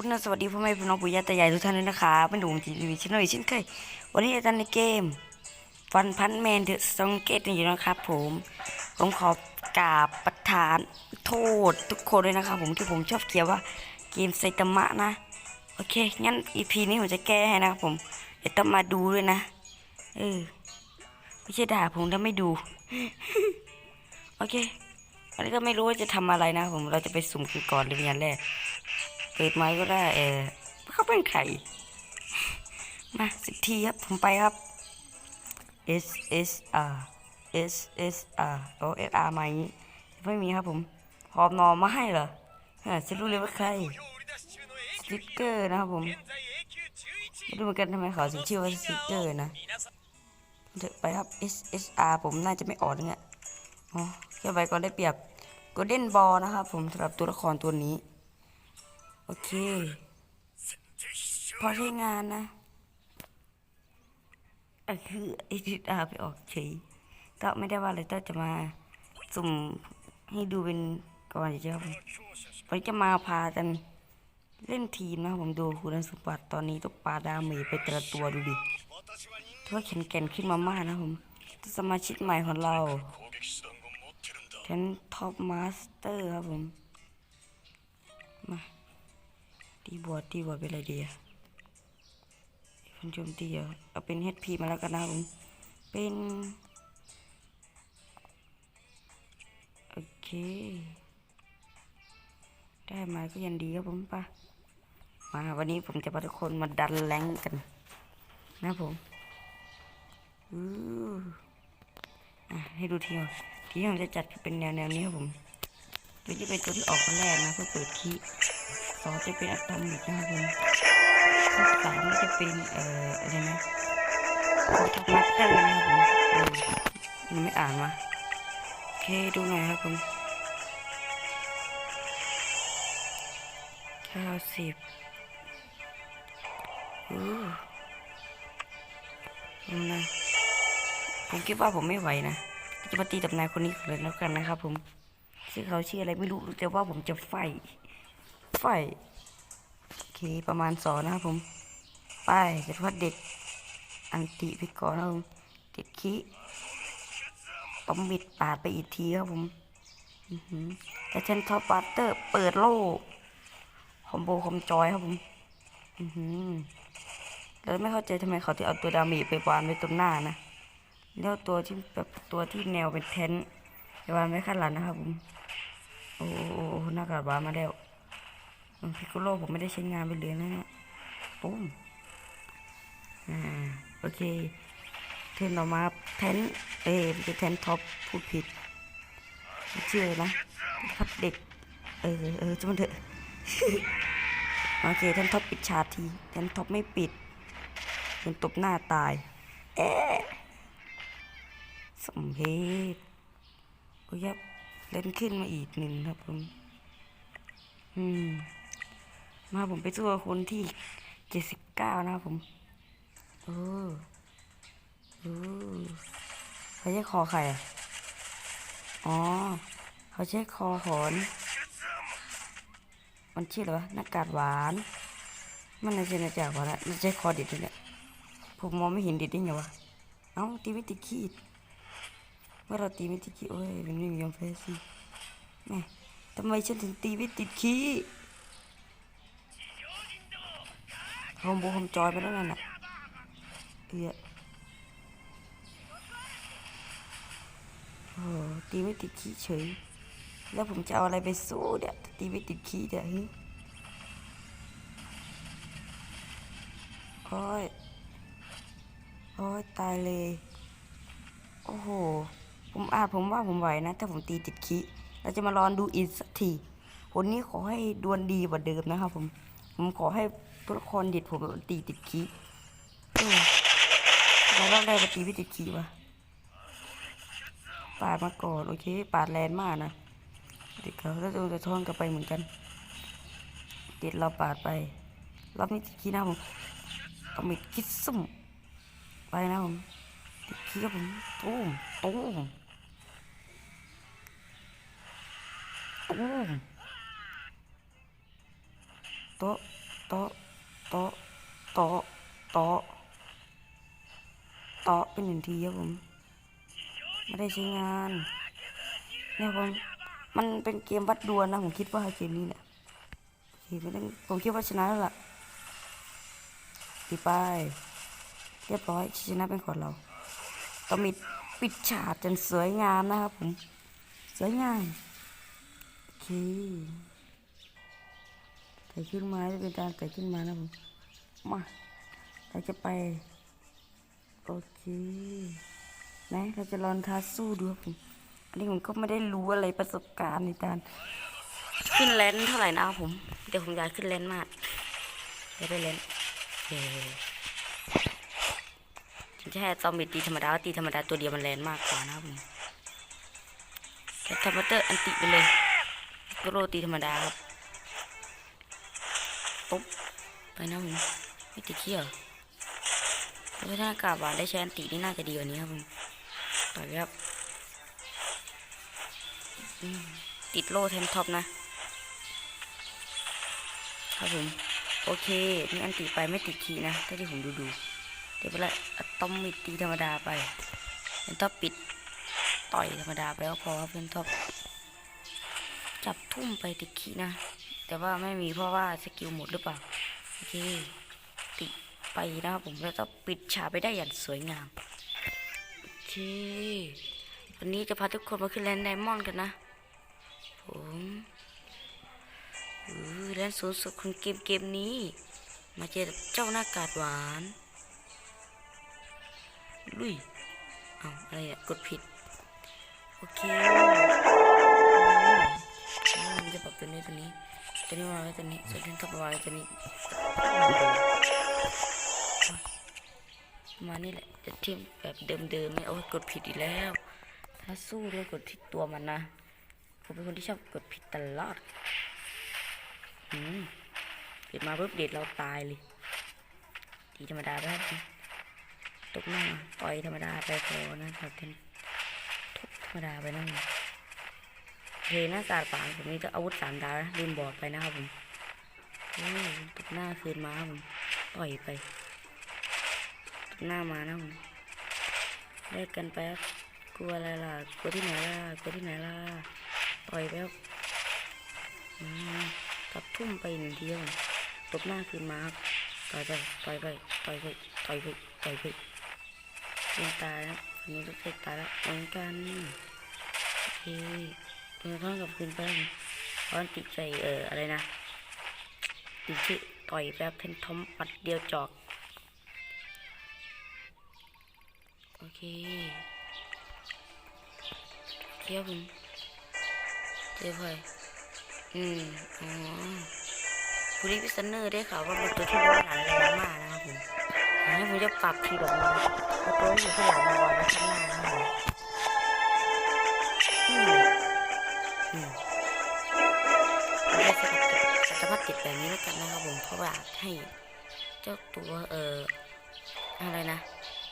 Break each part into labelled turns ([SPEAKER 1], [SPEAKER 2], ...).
[SPEAKER 1] วันนี้สวัสดีพ่อแม่พี่น้องปู่ย่าตายายทุกท่านด้วยนะคะเป็นดูมทีวีช่องอีกเช่นเคยวันนี้อาจารย์ในเกมฟันพันแมนเดอะซองเกตอยู่นะครับ ผมผมขอกราบประทานโทษทุกคนด้วยนะครับผมที่ผมชอบเขียนว่าเกมไซตามะนะ โอเค งั้นอีพีนี้ผมจะแก้ให้นะครับผมเดี๋ยวต้องมาดูด้วยนะเออไม่ใช่ด่าผมถ้าไม่ดู โอเคอันนี้ก็ไม่รู้ว่าจะทำอะไรนะผมเราจะไปสุ่มกันก่อนเลยอย่างแรก เปิดไม้ก็ได้เออเขาเป็นใครมาสิบทีครับ ผมไปครับ S S R S S R โอ S R มาอย่างนี้ไม่มีครับผมพร้อมนอนมาให้เหรออ่าจะรู้เลยว่าใครสติ๊กเกอร์นะครับผมไม่รู้เหมือนกันทำไมเขาถึงชื่อว่าสติ๊กเกอร์นะเถอะไปครับ S S R ผมน่าจะไม่ออกเนี่ยอ๋อแค่ไปก่อนได้เปรียบ Golden Ball นะครับผมสำหรับตัวละครตัวนี้ โอเค พอใช้งานนะอะคือไอทิดาไปออกเฉยก็ไม่ได้ว่าอะไรก็จะมาสุ่มให้ดูเป็นก่อนเฉยๆครับผมวันจะมาพากันเล่นทีมนะผมดูคุณสมบัติตอนนี้ต้องปาดาเมจไปแต่ละตัวดูดิถือว่าแข็งแกร่งขึ้นมามากนะผมสมาชิกใหม่ของเราแทนท็อปมาสเตอร์ครับผม ตีบวตีบวเป็นอะไรดีอะคนโจมตีเหรอเอาเป็น HP มาแล้วกันนะผม เป็น โอเค ได้มาก็ยังดีครับผมปะมาวันนี้ผมจะพาทุกคนมาดันแรงกัน นะผมอู้อะให้ดูทีก่อนทีที่ผมจะจัดเป็นแนวแนวนี้ครับผมตัวที่เป็นตัวที่ออกมาแรกนะเพื่อเปิดคี สองจะเป็นอะตอมิกนะครับผมข้อสามจะเป็นเอ่ออะไรนะท็อปมาสเตอร์นะครับผมเออมันไม่อ่านมาโอเคดูหน่อยครับผมเก้าสิบอู้ดูนะผมคิดว่าผมไม่ไหวนะจะมาตีกับนายคนนี้เลยแล้วกันนะครับผมชื่อเขาชื่ออะไรไม่รู้แต่ว่าผมจะไฟ ไฟโอเคประมาณสองนะครับผม ไปจะพัดเด็ก อันติไปก่อนนะครับผมเด็กขี้ปอมมิดปาดไปอีกทีครับผมอื้อหือแต่เชนท็อปบัตเตอร์ เปิดโล่คอมโบคอมจอยครับผมแล้วไม่เข้าใจทำไมเขาถึงเอาตัวดามีไปวางไว้ตรงหน้านะ แล้วตัวที่แบบตัวที่แนวเป็นเทนไปวางไว้ข้างหลังนะครับผม โอ้โหหน้ากากบามาแล้ว พิกโกโลผมไม่ได้ใช้งานไปเลยนะเนี่ยปุ้มอ่าโอเค เทนออกมาแทนเอ้ยไม่ใช่แทนท็อปพูดผิดชื่ออะไรนะพัดเด็ก เออเออจะมันเถอะโอเคแทนท็อปปิดฉากทีแทนท็อปไม่ปิดเป็นตบหน้าตาย เอ๊ะสมเพชโอ้ยบเล่นขึ้นมาอีกหนึ่งครับผมอืม มาผมไปสู้กับคนที่เจ็ดสิบเก้านะครับผมโอ้โอ้เขาใช้คอใครอะอ๋อ เขาใช้คอหอนมันชื่ออะไรวะหน้ากากหวาน มันน่าจะน่าจะหวานนะน่าจะใช้คอเด็ดเลยเนี่ยผมมองไม่เห็นเด็ดได้ไงวะ เอ้าตีไม่ติดขีดเมื่อเราตีไม่ติดขีดโอ้ยมันไม่มียอมแพ้สิแม่ทำไมฉันถึงตีไม่ติดขีด โฮมโบโฮมจอยไปแล้วนั่นน่ะเอียโอ้ตีไม่ติดขีดเฉย แล้วผมจะเอาอะไรไปสู้เนี่ยตีไม่ติดขีดเนี่ยฮึโอ้ยโอ้ยตายเลย โอ้โห ผมอาจผมว่าผมไหวนะ ถ้าผมตีติดคีเราจะมาลองดูอีกสักทีคนนี้ขอให้ดวลดีกว่าเดิมนะครับผม ผมขอให้ ทุกคนดิดผมตีติดคีเออเราต้องได้มาตีไม่ติดคีวะปาดมาก่อนโอเค ปาดแรงมากนะเด็กเขาแล้วโดนจะทอนกลับไปเหมือนกันติดเราปาดไปรอบนี้ติดคีนะผมเอามิดคิดซุ่มไปนะผมติดขี้ครับผมตูมตูมตูมโต๊ะโต๊ะ โต๊ะโต๊ะโต๊ะโต๊ะเป็นหนึ่งทีครับผมไม่ได้ใช้งานเนี่ยผมมันเป็นเกมวัดดวลนะผมคิดว่าเกมนี้เนี่ยโอเคไม่ต้องผมคิดว่าชนะแล้วล่ะตีไปเรียบร้อยชนะเป็นของเราต้องมีปิดฉากจนสวยงามนะครับผม สวยงามโอเค ไต่ขึ้นมาจะเป็นการไต่ขึ้นมานะผมมาเราจะไปโอเคนะเราจะลองท้าสู้ดูครับผมอันนี้ผมก็ไม่ได้รู้อะไรประสบการณ์ในการขึ้นแลนเท่าไหร่นะครับผม เดี๋ยวผมอยากขึ้นแลนมากอยากได้แลนเย้ถึงจะแค่ซอมบี้ตีธรรมดาตีธรรมดาตัวเดียวมันแลนมากกว่านะครับผมแต่ทัมเบอร์อันติไปเลยกโรตีธรรมดาครับ ไปนะผมไม่ติดเขี้ยวแล้วถ้าอากาศหวานได้ใช้อันตินี่น่าจะดีกว่านี้ครับผมต่อยครับติดโล่แทนท็อปนะครับผมโอเคนี่อันตีไปไม่ติดขีนะถ้าที่ผมดูดูเดี๋ยวไปละอะตอมมิดตีธรรมดาไปเป็นท็อปปิดต่อยธรรมดาไปก็พอครับเป็นท็อปจับทุ่มไปติดขีนะ แต่ว่าไม่มีเพราะว่าสกิลหมดหรือเปล่า โอเคติดไปนะครับผมแล้วก็ปิดฉากไปได้อย่างสวยงามโอเควันนี้จะพาทุกคนมาขึ้นแลนด์ไดมอนด์กันนะผมอือแลนด์สูงสุดของเกมเกมนี้ มาเจอกับเจ้าหน้ากาดหวานลุยเอาอะไรอะกดผิด โอเคอืมจะปรับตัวนี้ตัวนี้ ตัวนี้มาไว้ตัวนี้ส่วนที่ทับมาไว้ตัวนี้มานี่แหละจะเทียมแบบเดิมๆไม่เอากดผิดอีกแล้ว ถ้าสู้ด้วยกดที่ตัวมันนะผมเป็นคนที่ชอบกดผิดตลอดอืมเกิดมาปุ๊บเด็ดเราตายเลยทีธรรมดาไปครับตกหน้าต่อยธรรมดาไปพอนะครับท่านทุบธรรมดาไปนั่น เพหน้าสาดปางผมนี่จะอาวุธสามดาวนะลืมบอกไปนะครับผมโอ้ยตกหน้าคืนมาครับผมต่อยไปตกหน้ามานะผมแลกกันไปครับกลัวอะไรล่ะกลัวที่ไหนล่ะกลัวที่ไหนล่ะต่อยไปครับอืมกับทุ่มไปหนึ่งทีครับตบหน้าคืนมาครับต่อยไปต่อยไปต่อยไปต่อยไปต่อยไปเป็นตายแล้วอันนี้ลูกเทพตายแล้วเหมือนกันโอเค ตัวท้องกลับคืนไปครับผมเพราะติดใจเอออะไรนะติดชื่อต่อยแบบเทนทอมปัดเดียวจอก โอเคเที่ยวผมเดี๋ยวไปอืมอ๋อผู้รีพิซเนอร์ได้ข่าวว่าเป็นตัวที่ร้อนหลานแรงมากนะครับผมอันนี้ผมจะปรับทีแบบนี้ตัวที่อยู่ข้างหลังมาวางไว้ข้างหน้านะครับผม สกัดติดแบบนี้แล้วกันนะครับผมเพราะว่าให้เจ้าตัวเอ่ออะไรนะ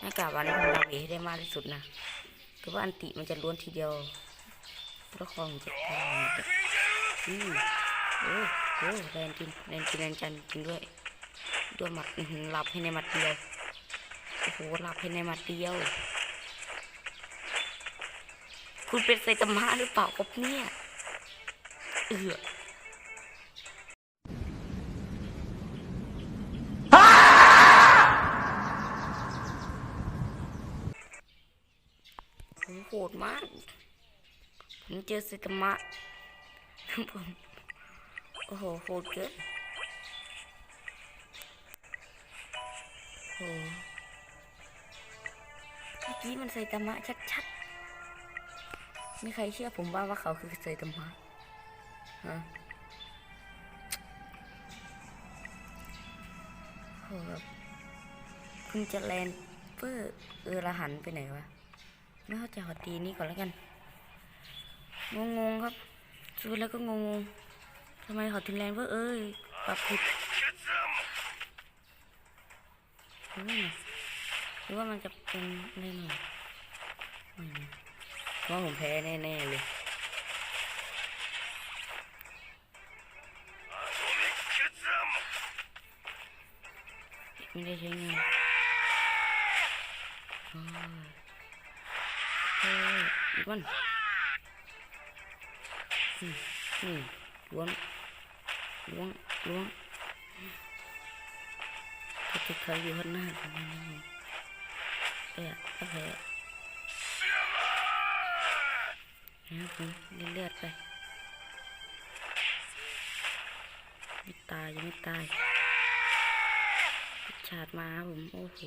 [SPEAKER 1] หน้ากากวันของเราเให้ได้มากที่สุดนะคือว่าอันติมันจะล้วนทีเดียวประคองจะตายอืมโอ้โหแรงจริงแรงจริงแรงจันจริงด้วยด้วยหมัดอื้อหือหลับให้ในหมัดเดียวโอ้โหหลับให้ในหมัดเดียว คุณเป็นไซตามะหรือเปล่าครับเนี่ยเออผมโห ดมาก ผมเจอไซตามะผมโอ้โหโหดเกินโอเมื่อกี้มันไซตามะชัดๆมีใครเชื่อผมบ้างว่าเขาคือไซตามะฮะโหแบบคุณจะแลนเพื่อเออละหันไปไหนวะ ไม่เข้าใจหอตีนี้ก่อนแล้วกัน งงๆครับซื้แล้วก็งงๆทำไมขอถึงแรงว่าเอ้ยปรับผิดหรือว่ามันจะเป็นอะไรหน่อยว่าผมแพ้แน่ๆเลยไม่ได้ใช้งาน อีกวันอืมอืมล้วงล้วงล้วงก็จะเคยอยู่ข้างหน้าของมันนี่เอ๊ะโอเคนะครับผมเลือดไปไม่ตายยังไม่ตายฉาดมาครับผม โอ้โห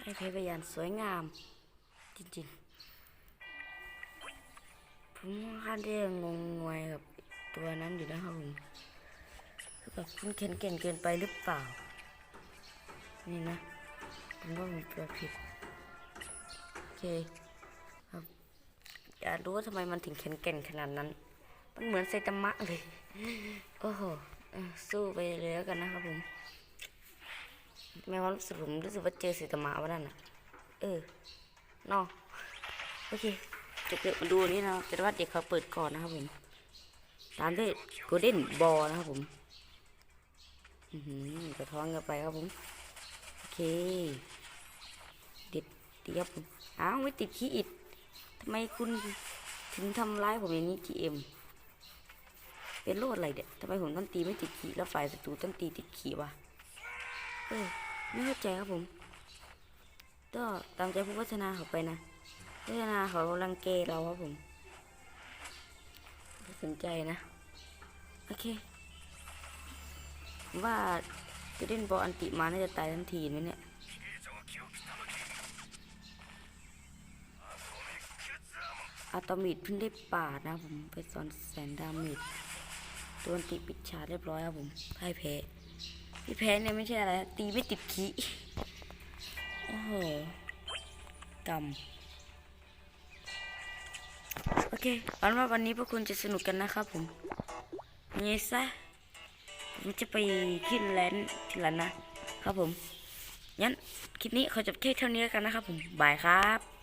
[SPEAKER 1] ให้เพชรพยานสวยงาม จริงๆ ผมค่อนข้างที่งงงวยกับตัวนั้นอยู่นะครับผมคือแบบคุณเข็นเก่งเกินไปหรือเปล่า นี่นะผมว่าผมตัวผิดโอเคครับอยากรู้ว่าทำไมมันถึงแข็งแกร่งขนาดนั้น มันเหมือนไซตามะเลย โอ้โหสู้ไปเลยแล้วกันนะครับผมแม้ว่ารู้สึกผมรู้สึกว่าเจอสีตามะวันนั้นอะเออนอโอเค จะเกิดมาดูนนี้นะครับแต่ว่าเด็กเขาเปิดก่อนนะครับผม ตามด้วยโกลเด้นบอลนะครับผมอือกระท้อนกันไปครับผม โอเคเด็ดดีครับผมอ้าวไม่ติดขี้อิดทำไมคุณถึงทำร้ายผมอย่างนี้ทีเอ็มเป็นโรคอะไรเด็ดทำไมผมต้องตีไม่ติดขี้แล้วฝ่ายศัตรูต้องตีติดขี้วะเออไม่เข้าใจครับผม ก็ตามใจผู้พัฒนาเขาไปนะ พัฒนาเขารังเกเราครับผมสนใจนะ โอเค ว่าจะเล่นบอลอันติมาน่าจะตายทันทีไหมเนี่ยอะตอมิดเพิ่งได้ปาดนะผมไปสอนแสนดามิดตัวอันติปิดฉาเรียบร้อยครับผมพ่ายแพ้ที่แพ้เนี่ยไม่ใช่อะไร ตีไม่ติดขีโอ้โหกำ เคหวังว่าวันนี้พวกคุณจะสนุกกันนะครับผมยังไงซะผมจะไปขึ้นแลนด์ทีหลังนะครับผมงั้นคลิปนี้ขอจบแค่เท่านี้กันนะครับผมบายครับ